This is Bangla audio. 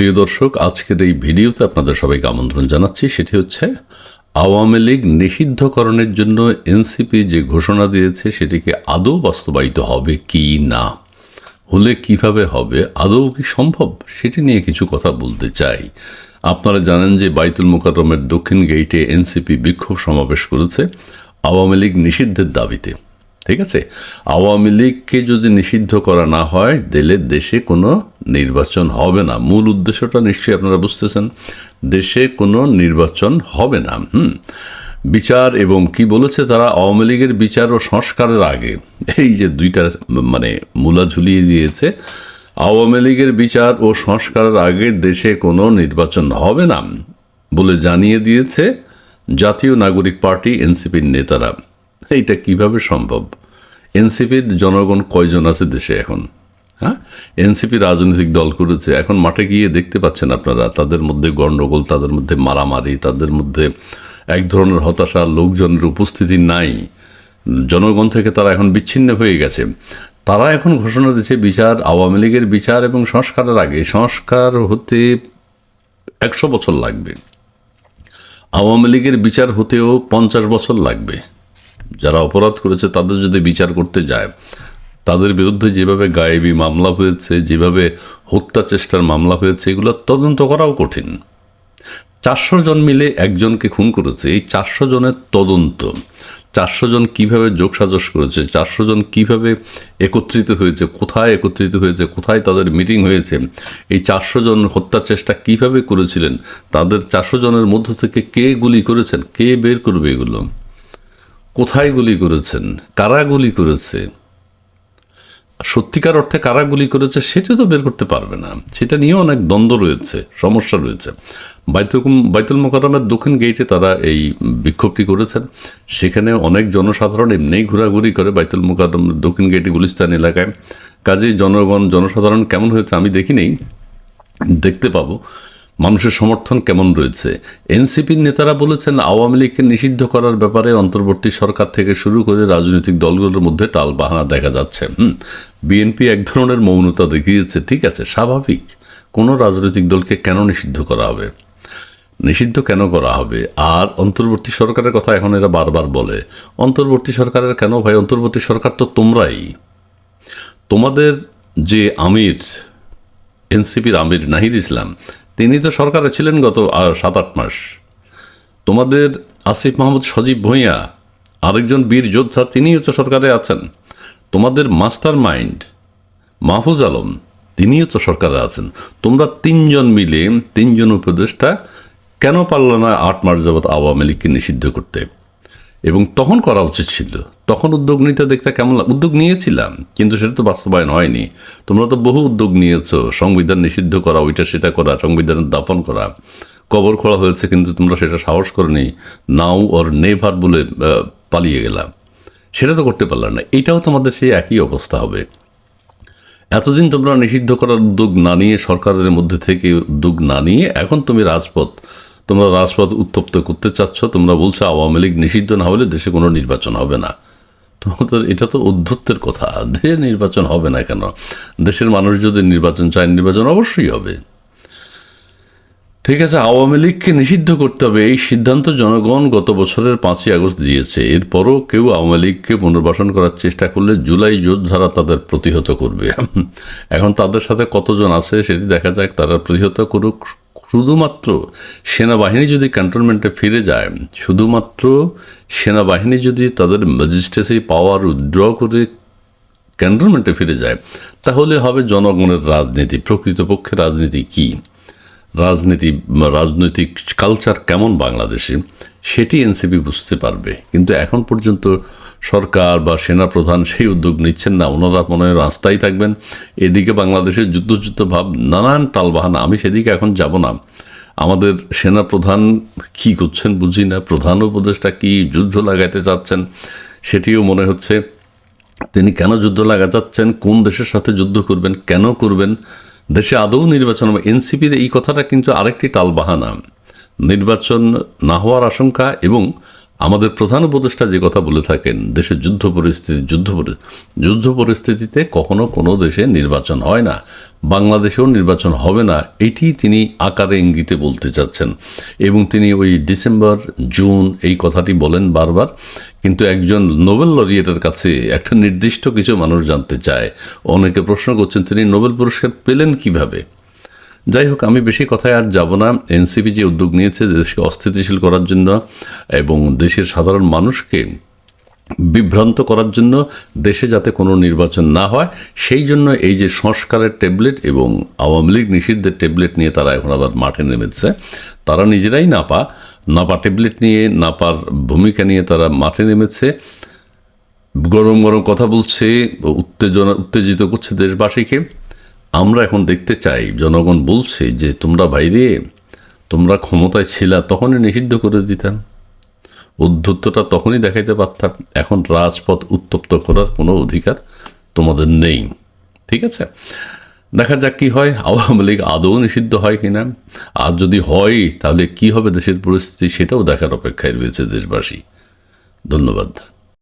প্রিয় দর্শক, আজকের এই ভিডিওতে আপনাদের সবাইকে আমন্ত্রণ জানাচ্ছি। সেটি হচ্ছে, আওয়ামী লীগ নিষিদ্ধকরণের জন্য এনসিপি যে ঘোষণা দিয়েছে, সেটিকে আদৌ বাস্তবায়িত হবে কি না? হলে কীভাবে হবে? আদৌ কি সম্ভব? সেটি নিয়ে কিছু কথা বলতে চাই। আপনারা জানেন যে বাইতুল মোকাররমের দক্ষিণ গেইটে এনসিপি বিক্ষোভ সমাবেশ করেছে আওয়ামী লীগ নিষিদ্ধের দাবিতে। ঠিক আছে? আওয়ামী লীগকে যদি নিষিদ্ধ করা না হয় দিলে দেশে কোনো নির্বাচন হবে না। মূল উদ্দেশ্যটা নিশ্চয়ই আপনারা বুঝতেছেন। দেশে কোনো নির্বাচন হবে না, হুম? বিচার এবং কি বলেছে তারা? আওয়ামী লীগের বিচার ও সংস্কারের আগে। এই যে দুইটা মানে মূলা ঝুলিয়ে দিয়েছে। আওয়ামী লীগের বিচার ও সংস্কারের আগে দেশে কোনো নির্বাচন হবে না বলে জানিয়ে দিয়েছে জাতীয় নাগরিক পার্টি এনসিপির নেতারা। এইটা কীভাবে সম্ভব? এনসিপির জনগণ কয়জন আছে দেশে এখন? হ্যাঁ? এনসিপি রাজনৈতিক দল করেছে। এখন মাঠে গিয়ে দেখতে পাচ্ছেন আপনারা, তাদের মধ্যে গণ্ডগোল তাদের মধ্যে মারামারি, তাদের মধ্যে এক ধরনের হতাশা, লোকজনের উপস্থিতি নাই। জনগণ থেকে তারা এখন বিচ্ছিন্ন হয়ে গেছে। তারা এখন ঘোষণা দিচ্ছে বিচার, আওয়ামী লীগের বিচার এবং সংস্কারের আগে। সংস্কার হতে একশো বছর লাগবে। আওয়ামী লীগের বিচার হতেও পঞ্চাশ বছর লাগবে। যারা অপরাধ করেছে তাদের যদি বিচার করতে যায় তাদের বিরুদ্ধে যেভাবে গায়েবী মামলা হয়েছে, যেভাবে হত্যা চেষ্টার মামলা হয়েছে, এগুলো তদন্ত করাও কঠিন। চারশো জন মিলে একজনকে খুন করেছে, এই চারশো জনের তদন্ত। চারশো জন কীভাবে যোগসাজস করেছে, চারশো জন কীভাবে একত্রিত হয়েছে, কোথায় একত্রিত হয়েছে, কোথায় তাদের মিটিং হয়েছে, এই চারশো জন হত্যা চেষ্টা কীভাবে করেছিলেন, তাদের চারশো জনের মধ্য থেকে কে গুলি করেছেন, কে বের করবে এগুলো? কোথায় গুলি করেছেন? কারা গুলি করেছে? সত্যিকার অর্থে কারা গুলি করেছে সেটা তো বের করতে পারবে না। সেটা নিয়েও অনেক দ্বন্দ্ব রয়েছে, সমস্যা রয়েছে। বাইতুল বাইতুল মোকাররমের দক্ষিণ গেইটে তারা এই বিক্ষোভটি করেছেন। সেখানে অনেক জনসাধারণ এমনিই ঘোরাঘুরি করে বাইতুল মোকারম দক্ষিণ গেইটে গুলিস্তান এলাকায়। কাজেই জনগণ, জনসাধারণ কেমন হয়েছে আমি দেখিনি দেখতে পাবো। মানুষের সমর্থন কেমন রয়েছে? এনসিপির নেতারা বলেছেন, আওয়ামী লীগকে নিষিদ্ধ করার ব্যাপারে অন্তর্বর্তী সরকার থেকে শুরু করে রাজনৈতিক দলগুলোর মধ্যে টালবাহানা দেখা যাচ্ছে। বিএনপি এক ধরনের মৌনতা দেখিয়েছে, ঠিক আছে, স্বাভাবিক। কোনো রাজনৈতিক দলকে কেন নিষিদ্ধ করা হবে? নিষিদ্ধ কেন করা হবে? আর অন্তর্বর্তী সরকারের কথা এখন এরা বারবার বলে, অন্তর্বর্তী সরকারের কেন ভাই? অন্তর্বর্তী সরকার তো তোমরাই। তোমাদের যে আমির, এনসিপির আমির নাহিদ ইসলাম, তিনি তো সরকারে ছিলেন গত সাত আট মাস। তোমাদের আসিফ মাহমুদ সজীব ভূঁইয়া, আরেকজন বীর যোদ্ধা, তিনিও তো সরকারে আছেন। তোমাদের মাস্টার মাইন্ড মাহফুজ আলম, তিনিও তো সরকারে আছেন, তোমরা তিনজন মিলে, তিনজন উপদেষ্টা কেন পারল না আট মার্চ যাবৎ আওয়ামী লীগকে নিষিদ্ধ করতে? এবং তখন করা উচিত ছিল। তখন উদ্যোগ নিতে দেখতে কেমন উদ্যোগ নিয়েছিলাম, কিন্তু সেটা তো বাস্তবায়ন হয়নি। তোমরা তো বহু উদ্যোগ নিয়েছো, সংবিধান নিষিদ্ধ করা, ওইটা সেটা করা, সংবিধানের দাপন করা। কবর খোলা হয়েছে, কিন্তু তোমরা সেটা সাহস করনি। নাও ওর নেভার বলে পালিয়ে গেলাম সেটা তো করতে পারলাম না। এটাও তোমাদের সেই একই অবস্থা হবে। এতদিন তোমরা নিষিদ্ধ করার উদ্যোগ না নিয়ে, সরকারের মধ্যে থেকে উদ্যোগ না নিয়ে, এখন তুমি রাজপথ, তোমরা রাজপথ উত্তপ্ত করতে চাচ্ছ, তোমরা বলছো আওয়ামী লীগ নিষিদ্ধ না হলে দেশে কোনো নির্বাচন হবে না। তোমাদের, এটা তো অধ্যত্বের কথা। দেশে নির্বাচন হবে না কেন? দেশের মানুষ যদি নির্বাচন চায়, নির্বাচন অবশ্যই হবে। ঠিক আছে, আওয়ামী লীগকে নিষিদ্ধ করতে হবে, এই সিদ্ধান্ত জনগণ গত বছরের পাঁচই আগস্ট দিয়েছে। এরপরও কেউ আওয়ামী লীগকে পুনর্বাসন করার চেষ্টা করলে জুলাই যোদ্ধারা তাদের প্রতিহত করবে। এখন তাদের সাথে কতজন আছে সেটি দেখা যাক, তারা প্রতিহত করুক। শুধুমাত্র সেনাবাহিনী যদি ক্যান্টনমেন্টে ফিরে যায়, শুধুমাত্র সেনাবাহিনী যদি তাদের ম্যাজিস্ট্রেসি পাওয়ার উইথড্র করে ক্যান্টনমেন্টে ফিরে যায়, তাহলে হবে জনগণের রাজনীতি। প্রকৃতপক্ষে রাজনীতি কী? রাজনীতি রাজনৈতিক কালচার কেমন বাংলাদেশে, সেটি এনসিপি বুঝতে পারবে। কিন্তু এখন পর্যন্ত সরকার বা সেনাপ্রধান সেই উদ্যোগ নিচ্ছেন না। ওনারা মনে হয় রাস্তায় থাকবেন। এদিকে বাংলাদেশের যুদ্ধ যুদ্ধ ভাব, নানান টালবাহানা। আমি সেদিকে এখন যাব না। আমাদের সেনাপ্রধান কি করছেন বুঝি না। প্রধান উপদেষ্টা কি যুদ্ধ লাগাইতে চাচ্ছেন, সেটিও মনে হচ্ছে। তিনি কেন যুদ্ধ লাগা চাচ্ছেন? কোন দেশের সাথে যুদ্ধ করবেন? কেন করবেন? দেশে আদৌ নির্বাচন এনসিপির এই কথাটা কিন্তু আরেকটি টালবাহানা। নির্বাচন না হওয়ার আশঙ্কা এবং আমাদের প্রধান উপদেষ্টা যে কথা বলে থাকেন, দেশের যুদ্ধ পরিস্থিতি, যুদ্ধ যুদ্ধ পরিস্থিতিতে কখনো কোনো দেশে নির্বাচন হয় না, বাংলাদেশেও নির্বাচন হবে না, এটি তিনি আকারে ইঙ্গিতে বলতে চাচ্ছেন। এবং তিনি ওই ডিসেম্বর, জুন এই কথাটি বলেন বারবার। কিন্তু একজন নোবেল লরিয়েটের কাছে একটা নির্দিষ্ট কিছু মানুষ জানতে চায়। অনেকে প্রশ্ন করছেন, তিনি নোবেল পুরস্কার পেলেন কীভাবে? যাই হোক, আমি বেশি কথায় আর যাব না। এনসিপি যে উদ্যোগ নিয়েছে দেশকে অস্থিতিশীল করার জন্য এবং দেশের সাধারণ মানুষকে বিভ্রান্ত করার জন্য দেশে যাতে কোনো নির্বাচন না হয়, সেই জন্য এই যে সংস্কারের ট্যাবলেট এবং আওয়ামী লীগ নিষিদ্ধের ট্যাবলেট নিয়ে তারা এখন আবার মাঠে নেমেছে, তারা নিজেরাই নাপা নাপা ট্যাবলেট নিয়ে, নাপার ভূমিকা নিয়ে তারা মাঠে নেমেছে। গরম গরম কথা বলছে, উত্তেজনা, উত্তেজিত করছে দেশবাসীকে। আমরা এখন দেখতে চাই, জনগণ বলছে যে, তোমরা বাইরে, তোমরা ক্ষমতায় ছিলা, তখনই নিষিদ্ধ করে দিতাম। উদ্ধত্তটা তখনই দেখাইতে পারতাম। এখন রাজপথ উত্তপ্ত করার কোনো অধিকার তোমাদের নেই। ঠিক আছে? দেখা যাক কি হয়। আওয়ামী লীগ আদৌ নিষিদ্ধ হয় কিনা? আর যদি হয়, তাহলে কি হবে দেশের পরিস্থিতি, সেটাও দেখার অপেক্ষায় রয়েছে দেশবাসী। ধন্যবাদ।